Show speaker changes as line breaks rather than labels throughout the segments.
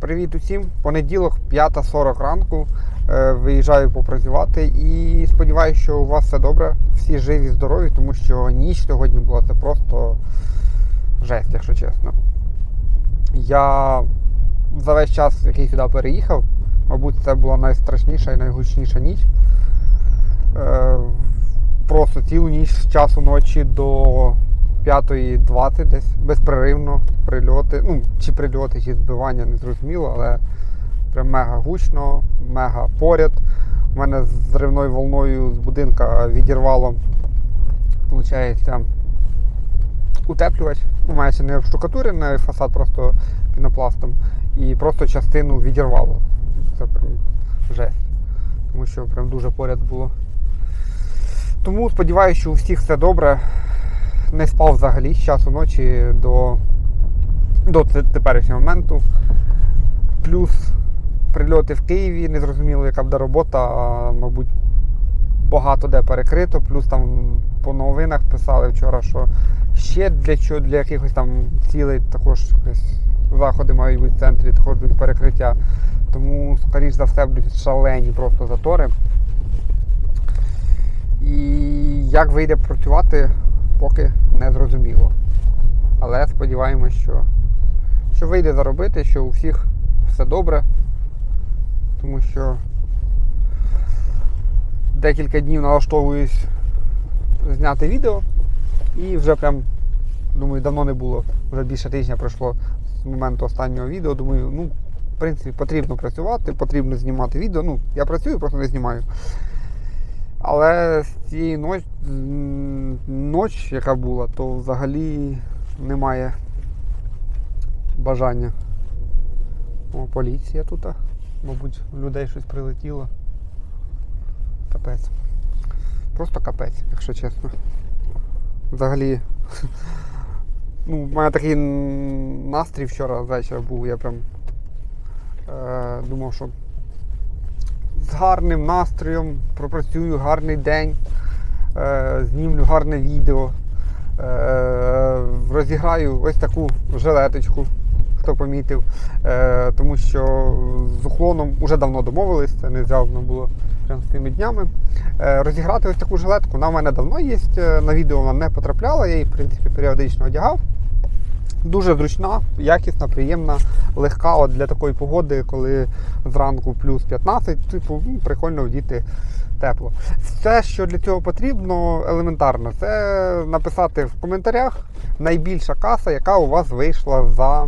Привіт усім! Понеділок, 5.40 ранку. Е, Виїжджаю попрацювати і сподіваюся, що у вас все добре, всі живі, здорові, тому що ніч сьогодні була це просто жесть, якщо чесно. Я за весь час, який сюди переїхав, мабуть, це була найстрашніша і найгучніша ніч. Е, Просто цілу ніч з часу ночі до 5.20 десь безперервно прильоти. Ну, чи прильоти, чи збивання, не зрозуміло, але прям мега гучно, мега поряд. У мене з зривною волною з будинка відірвало, виходить, утеплювач. Ну, майже не штукатурений фасад, просто пінопластом. І просто частину відірвало. Це прям жесть. Тому що прям дуже поряд було. Тому сподіваюся, що у всіх все добре. Не спав взагалі з часу ночі до, до теперішнього моменту. Плюс прильоти в Києві, не зрозуміло, яка буде робота, а, мабуть, багато де перекрито. Плюс там по новинах писали вчора, що ще для чого, для якихось там цілей також якісь заходи мають бути в центрі, також будуть перекриття. Тому, скоріш за все, будуть шалені просто затори. І як вийде працювати, поки не зрозуміло. Але сподіваємось, що, що вийде заробити, що у всіх все добре. Тому що декілька днів налаштовуюсь зняти відео і вже прям, думаю, давно не було. Вже більше тижня пройшло з моменту останнього відео. Думаю, ну, в принципі, потрібно працювати, потрібно знімати відео. Ну, я працюю, просто не знімаю. Але з цієї ноч, ноч, яка була, то взагалі немає бажання. О, поліція тут. Мабуть, у людей щось прилетіло. Капець. Просто капець, якщо чесно. Взагалі. Ну, у мене такий настрій вчора ввечері був, я прям е, думав, що з гарним настроєм пропрацюю гарний день, е, знімлю гарне відео, е, розіграю ось таку жилеточку, хто помітив. Е, тому що з уклоном вже давно домовились, це не зв'язано було прямо з тими днями. Розіграти ось таку жилетку. Вона в мене давно є, на відео вона не потрапляла, я її в принципі періодично одягав. Дуже зручна, якісна, приємна, легка от для такої погоди, коли зранку плюс 15, типу, ну, прикольно вдіти тепло. Все, що для цього потрібно, елементарно, це написати в коментарях найбільша каса, яка у вас вийшла за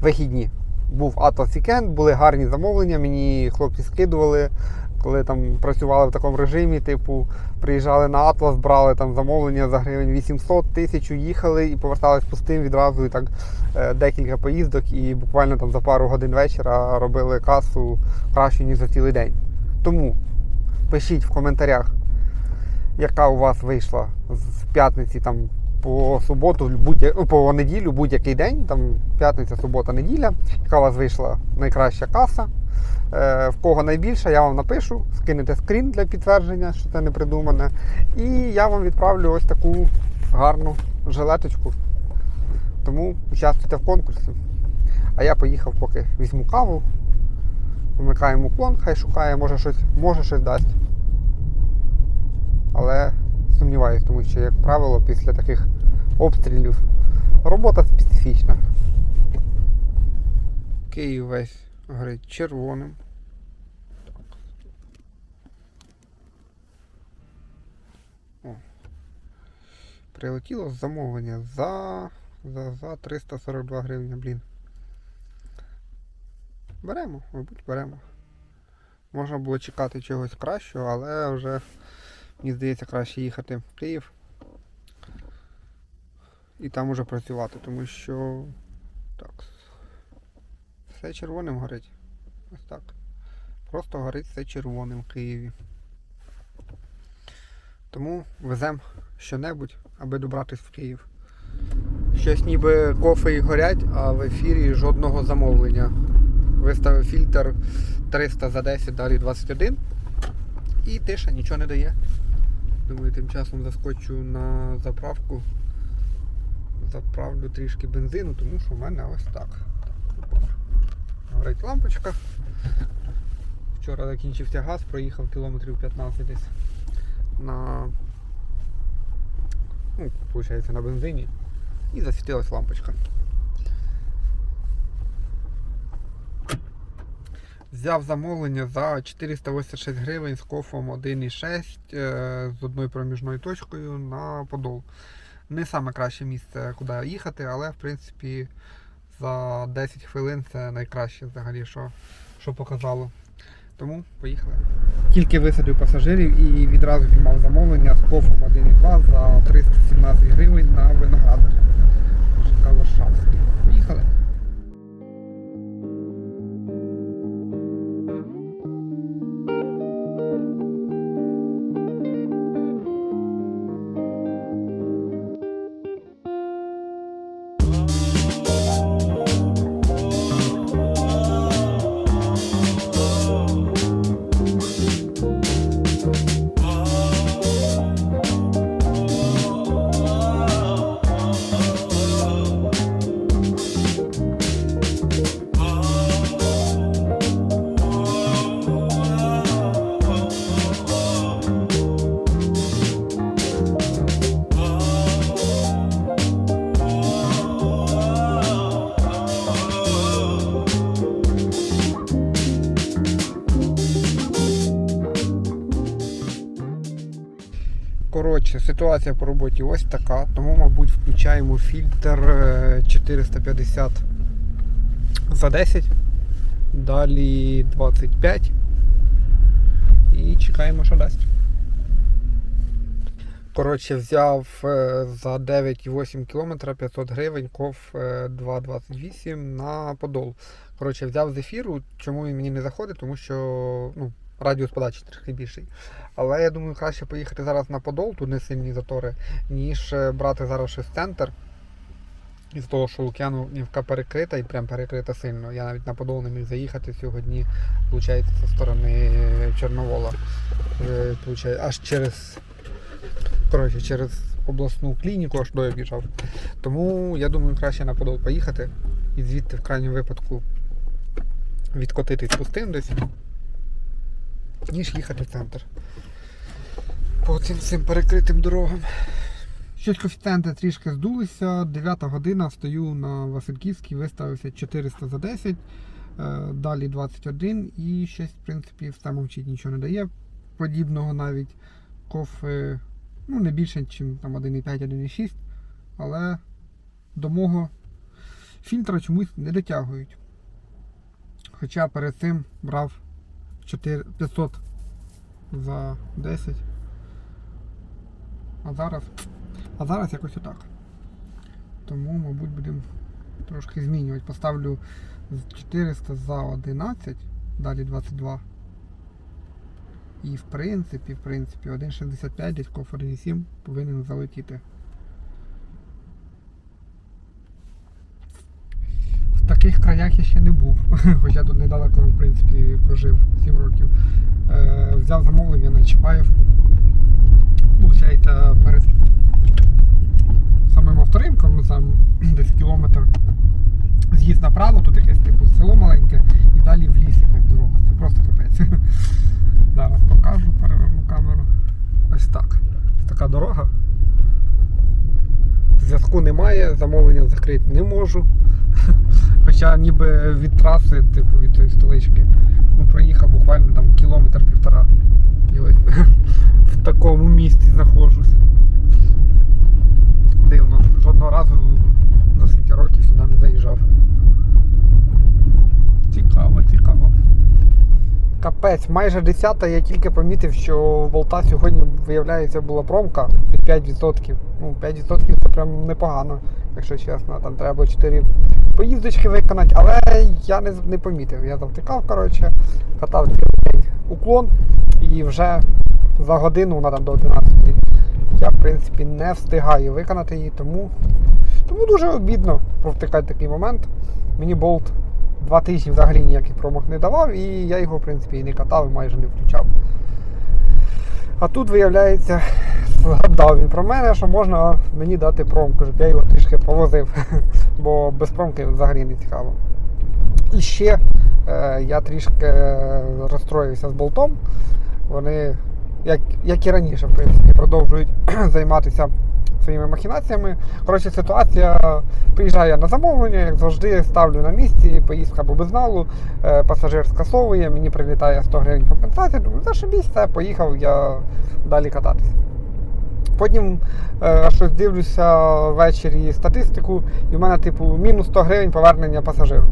вихідні. Був Atlas Weekend, були гарні замовлення, мені хлопці скидували, коли там працювали в такому режимі, типу, приїжджали на Атлас, брали там замовлення за гривень 800 тисяч, їхали і повертались пустим відразу і так е, декілька поїздок, і буквально там за пару годин вечора робили касу краще, ніж за цілий день. Тому пишіть в коментарях, яка у вас вийшла з п'ятниці там по суботу, будь по неділю, будь-який день, там п'ятниця, субота, неділя, яка у вас вийшла найкраща каса. Е, в кого найбільше, я вам напишу, скинете скрін для підтвердження, що це не придумане. І я вам відправлю ось таку гарну жилеточку. Тому участвуйте в конкурсі. А я поїхав, поки візьму каву, вмикаємо уклон, хай шукає, може щось, може щось дасть. Але сумніваюся, тому що, як правило, після таких обстрілів робота специфічна. Київ весь горить червоним. О. Прилетіло замовлення за, за, за 342 гривні, блін. Беремо, мабуть, беремо. Можна було чекати чогось кращого, але вже мені здається краще їхати в Київ і там уже працювати, тому що так. Все червоним горить. Ось так. Просто горить все червоним в Києві. Тому веземо що-небудь, аби добратись в Київ. Щось ніби кофе горять, а в ефірі жодного замовлення. Виставив фільтр 300 за 10, далі 21. І тиша нічого не дає. Думаю, тим часом заскочу на заправку. Заправлю трішки бензину, тому що в мене ось так. Горить лампочка. Вчора закінчився газ, проїхав кілометрів 15 десь на, ну, виходить, на бензині і засвітилась лампочка. Взяв замовлення за 486 гривень з кофом 1,6 е, з одною проміжною точкою на Подол. Не саме краще місце, куди їхати, але в принципі за 10 хвилин це найкраще взагалі, що, що показало. Тому поїхали. Тільки висадив пасажирів і відразу піймав замовлення з кофом 1,2 за 317 гривень на виноградар. Варшавський. Поїхали. Ситуація по роботі ось така, тому, мабуть, включаємо фільтр е, 450 за 10, далі 25 і чекаємо, що дасть. Коротше, взяв е, за 9,8 км 500 гривень ков е, 2,28 на подол. Коротше, взяв з ефіру. Чому він мені не заходить? Тому що ну, радіус подачі трохи більший. Але я думаю, краще поїхати зараз на Подол, тут не сильні затори, ніж е, брати зараз щось центр. Із того, що Лук'янівка перекрита і прям перекрита сильно. Я навіть на Подол не міг заїхати сьогодні, виходить, зі сторони Чорновола. Е, аж через, коротше, через обласну клініку аж до біжав. Тому я думаю, краще на Подол поїхати і звідти в крайньому випадку відкотитись пустим десь ніж їхати в центр. По цим цим перекритим дорогам. Щось коефіцієнти трішки здулися. 9 година стою на Васильківській, виставився 400 за 10, е, далі 21 і щось, в принципі, все мовчить, нічого не дає. Подібного навіть кофе ну, не більше, ніж там 1,5, 1,6, але до мого фільтра чомусь не дотягують. Хоча перед цим брав 4 500 за 10. А зараз. А зараз якось отак. Тому, мабуть, будемо трошки змінювати. Поставлю з 400 за 11, далі 22. І в принципі, в принципі, 1,65 десь кофе 1,7 повинен залетіти. В таких краях я ще не був, хоча тут недалеко, в принципі, прожив 7 років. Е, взяв замовлення на Чапаєвку. Получається, перед самим авторинком, ну, там десь кілометр з'їзд направо, тут якесь типу село маленьке, і далі в ліс якась дорога. Це просто капець. Зараз покажу, переверну камеру. Ось так. Така дорога. Зв'язку немає, замовлення закрити не можу. Хоча ніби від траси, типу від тої столички, ну проїхав буквально там кілометр півтора. І ось в такому місці знаходжусь. Дивно, жодного разу за скільки років сюди не заїжджав. Цікаво, цікаво. Капець, майже 10 я тільки помітив, що в Болта сьогодні, виявляється, була промка під 5%. Ну, 5% це прям непогано, якщо чесно. Там треба було 4 поїздочки виконати, але я не, не помітив. Я завтикав, коротше, катав уклон і вже за годину вона там до 11. Я, в принципі, не встигаю виконати її, тому, тому дуже обідно провтикати такий момент. Мені болт два тижні взагалі ніяких промах не давав, і я його, в принципі, і не катав, і майже не включав. А тут, виявляється, згадав він про мене, що можна мені дати промку, щоб я його трішки повозив, бо без промки взагалі не цікаво. І ще е, я трішки е, розстроївся з болтом. Вони, як, як і раніше, в принципі, продовжують займатися своїми махінаціями. Коротше, ситуація приїжджаю я на замовлення, як завжди, ставлю на місці, поїздка по безналу, е, пасажир скасовує, мені прилітає 100 гривень компенсації. Думаю, зашибісь, все, поїхав я далі кататися. Потім е, щось дивлюся ввечері статистику, і в мене, типу, мінус 100 гривень повернення пасажиру.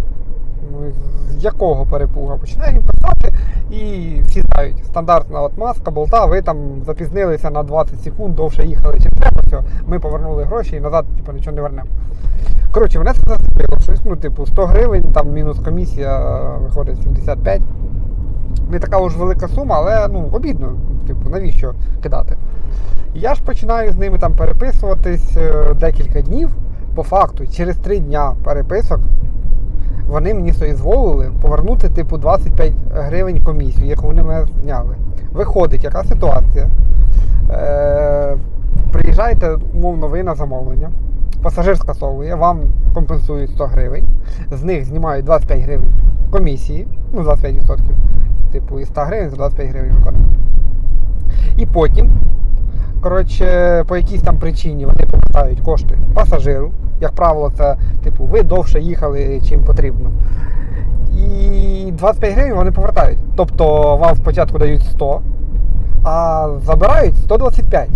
Ну, з якого перепуга? Починаю їм писати і всі знають. Стандартна от маска, болта, ви там запізнилися на 20 секунд, довше їхали, чим треба, все, ми повернули гроші і назад типу, нічого не вернемо. Коротше, мене це зацепило. Щось, ну, типу, 100 гривень, там мінус комісія виходить 75. Не така уж велика сума, але ну, обідно. Типу, навіщо кидати? Я ж починаю з ними там переписуватись е, декілька днів. По факту, через 3 дня переписок вони мені соізволили повернути типу 25 гривень комісію, яку вони мене зняли. Виходить, яка ситуація? Е, приїжджаєте, умовно, ви на замовлення, пасажир скасовує, вам компенсують 100 гривень, з них знімають 25 гривень комісії, ну 25%, типу, і 100 гривень за 25 гривень виконують. І потім, коротше, по якійсь там причині вони повертають кошти пасажиру. Як правило, це типу ви довше їхали, чим потрібно. І 25 гривень вони повертають. Тобто вам спочатку дають 100, а забирають 125.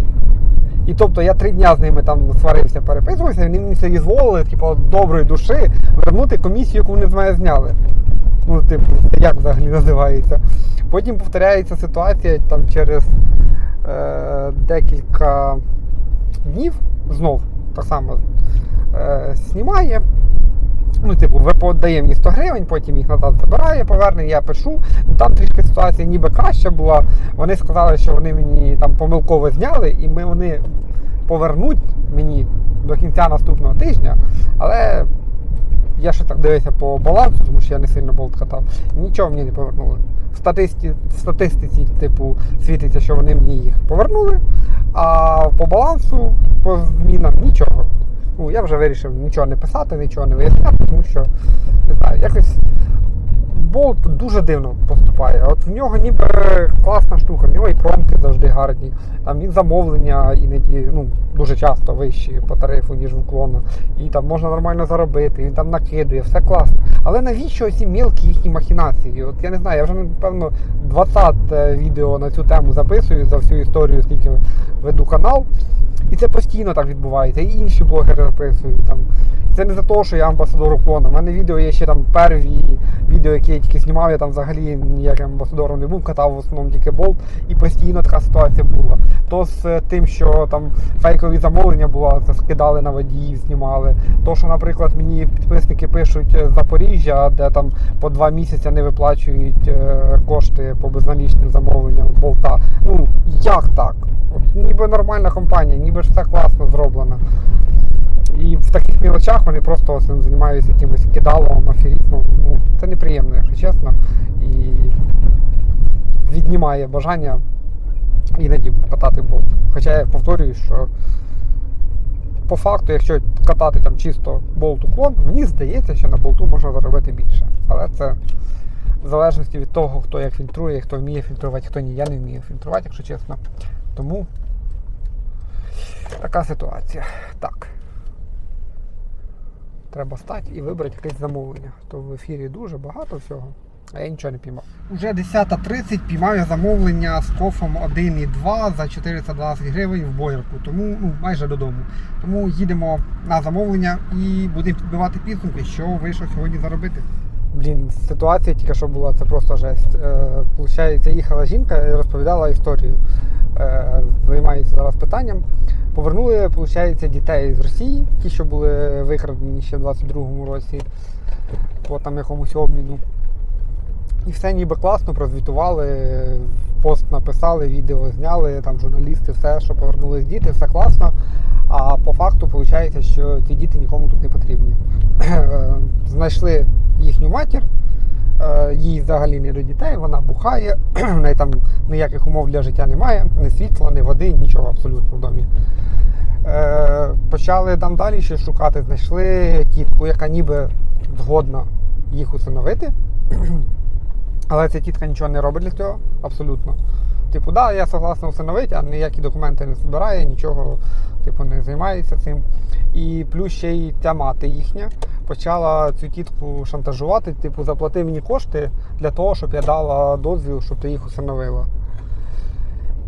І тобто я три дня з ними там сварився, переписувався, і вони мені це дозволили, типу, доброї душі вернути комісію, яку вони з мене зняли. Ну, типу, це як взагалі називається. Потім повторяється ситуація там через е, декілька днів знов так само е, знімає. Ну, типу, ви подає мені 100 гривень, потім їх назад забирає, поверне, я пишу. Там трішки ситуація ніби краща була. Вони сказали, що вони мені там помилково зняли, і ми вони повернуть мені до кінця наступного тижня. Але я ще так дивився по балансу, тому що я не сильно болт катав. Нічого мені не повернули. В статистиці, в статистиці, типу, світиться, що вони мені їх повернули, а по балансу, по змінам нічого. Ну, я вже вирішив нічого не писати, нічого не виясняти, тому що не знаю, якось болт дуже дивно поступає. От в нього ніби класна штука, в нього і промки завжди гарні. Там він замовлення іноді ну, дуже часто вищі по тарифу, ніж в уклона. І там можна нормально заробити, він там накидує, все класно. Але навіщо ці мілкі їхні махінації? От я не знаю, я вже напевно 20 відео на цю тему записую за всю історію, скільки веду канал. І це постійно так відбувається. І інші блогери записують там. Це не за те, що я амбасадор уклона. У мене відео є ще там перві відео, які я тільки знімав, я там взагалі ніяким амбасадором не був, катав в основному тільки болт, і постійно така ситуація була. То з тим, що там фейкові замовлення було, це скидали на водіїв, знімали. То, що, наприклад, мені підписники пишуть з Запоріжжя, де там по два місяці не виплачують е, кошти по безналічним замовленням болта. Ну як так? Ніби нормальна компанія, ніби ж все класно зроблено. Таких мілочах вони просто цим займаються якимось кидалом, аферізмом. Ну, це неприємно, якщо чесно. І віднімає бажання іноді катати болт. Хоча я повторюю, що по факту, якщо катати там чисто болт уклон, мені здається, що на болту можна заробити більше. Але це в залежності від того, хто як фільтрує, хто вміє фільтрувати, хто ні. Я не вмію фільтрувати, якщо чесно. Тому така ситуація. Так. Треба стати і вибрати якесь замовлення. То в ефірі дуже багато всього, а я нічого не піймав. Уже 10.30 піймав я замовлення з кофом 1,2 за 420 гривень в боярку, тому ну, майже додому. Тому їдемо на замовлення і будемо підбивати підсумки, що вийшло сьогодні заробити. Блін, ситуація тільки що була, це просто жесть. Е, Получається, їхала жінка і розповідала історію. Е, займається зараз питанням. Повернули, виходить, дітей з Росії, ті, що були викрадені ще в 22-му році, по там якомусь обміну. І все ніби класно, прозвітували, пост написали, відео зняли, там журналісти, все, що повернулись діти, все класно. А по факту виходить, що ці діти нікому тут не потрібні. Знайшли їхню матір, е, їй взагалі не до дітей, вона бухає, в неї там ніяких умов для життя немає, ні світла, ні води, нічого абсолютно в домі. Е, Почали там далі ще шукати, знайшли тітку, яка ніби згодна їх усиновити. Але ця тітка нічого не робить для цього, абсолютно. Типу, да, я согласна усиновити, а ніякі документи не збирає, нічого типу, не займається цим. І плюс ще й ця мати їхня почала цю тітку шантажувати, типу, заплати мені кошти для того, щоб я дала дозвіл, щоб ти їх усиновила.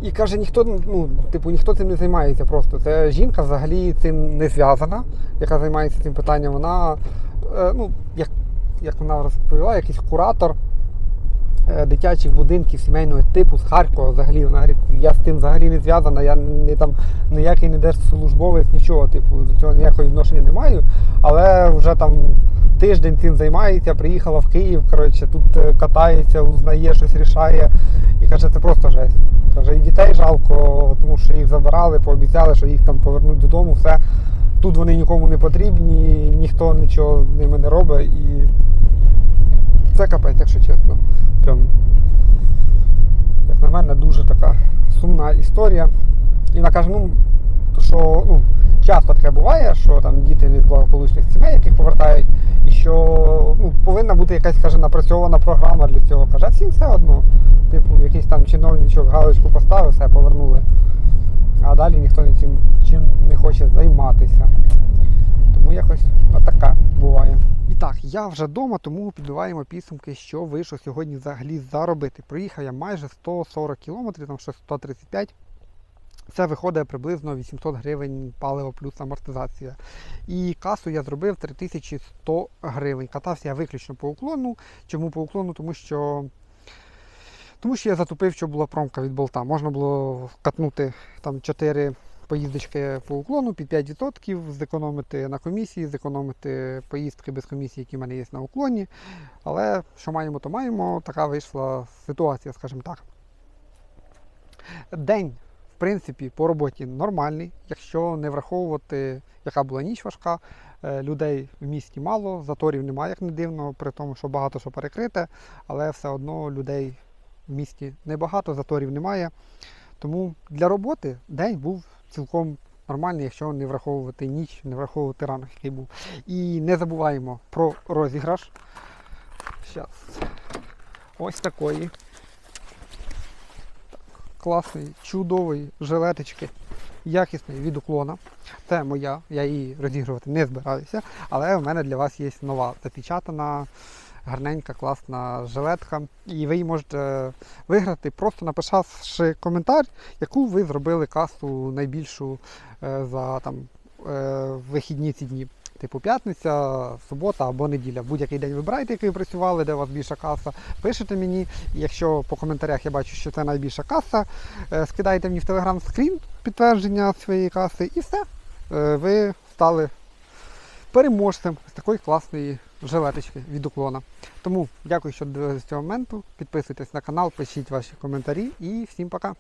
І каже, ніхто, ну, типу, ніхто цим не займається просто. Це жінка взагалі цим не зв'язана, яка займається цим питанням. Вона, е, ну, як, як вона розповіла, якийсь куратор е, дитячих будинків сімейного типу з Харкова взагалі. Вона говорить, я з тим взагалі не зв'язана, я не там ніякий не держслужбовець, нічого, типу, до цього ніякого відношення не маю. Але вже там тиждень цим займається, приїхала в Київ, коротше, тут е, катається, узнає, щось рішає. І каже, це просто жесть. Каже, і дітей жалко, тому що їх забирали, пообіцяли, що їх там повернуть додому, все. Тут вони нікому не потрібні, ніхто нічого з ними не робить. І це капець, якщо чесно. Прям, як на мене, дуже така сумна історія. І вона каже, ну, що ну, часто таке буває, що там діти з благополучних сімей, яких повертають, і що ну, повинна бути якась каже, напрацьована програма для цього. Каже, всім все одно. Типу, якийсь там чиновничок галочку поставив, все повернули. А далі ніхто цим чим не хоче займатися. Тому якось отака буває. І так, я вже вдома, тому підбиваємо підсумки, що вийшло сьогодні взагалі заробити. Проїхав я майже 140 кілометрів, там щось 135. Це виходить приблизно 800 гривень паливо плюс амортизація. І касу я зробив 3100 гривень. Катався я виключно по уклону. Чому по уклону? Тому що тому що я затупив, що була промка від болта. Можна було катнути там 4 поїздочки по уклону під 5%, зекономити на комісії, зекономити поїздки без комісії, які в мене є на уклоні. Але що маємо, то маємо. Така вийшла ситуація, скажімо так. День, в принципі, по роботі нормальний, якщо не враховувати, яка була ніч важка. Е, Людей в місті мало, заторів немає, як не дивно, при тому, що багато що перекрите, але все одно людей в місті небагато, заторів немає. Тому для роботи день був цілком нормальний, якщо не враховувати ніч, не враховувати ранок, який був. І не забуваємо про розіграш. Щас. Ось такої. Класний, чудовий жилеточки, якісний від уклона. Це моя, я її розігрувати не збираюся, але в мене для вас є нова запечатана гарненька, класна жилетка. І ви її можете виграти, просто написавши коментар, яку ви зробили касу найбільшу е, за там, е, вихідні ці дні. Типу п'ятниця, субота або неділя. Будь-який день вибирайте, який ви працювали, де у вас більша каса. Пишете мені. Якщо по коментарях я бачу, що це найбільша каса, е, скидайте мені в телеграм скрін підтвердження своєї каси, і все. Е, Ви стали переможцем з такої класної жилеточки від уклона. Тому дякую, що дивилися цього моменту. Підписуйтесь на канал, пишіть ваші коментарі і всім пока.